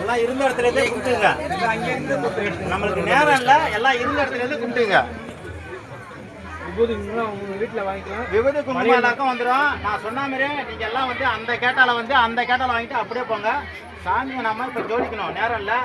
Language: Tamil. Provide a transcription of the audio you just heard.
எல்லாம் இருந்த இடத்துல இருந்தே கும்பிட்டுங்க. நம்மளுக்கு நேரம் இல்லை எல்லாம் இருந்த இடத்துல இருந்து கும்பிட்டுங்க விபூதி வீட்டுல வாங்கிக்கலாம். குங்குமம் எல்லாருக்கும் வந்துடும் நான் சொன்ன மாதிரி நீங்க எல்லாம் வந்து அந்த கேட்டால வந்து அந்த கேட்டால வாங்கிட்டு அப்படியே போங்க. சாமியை நம்ம இப்ப ஜோடிக்கணும் நேரம் இல்லை.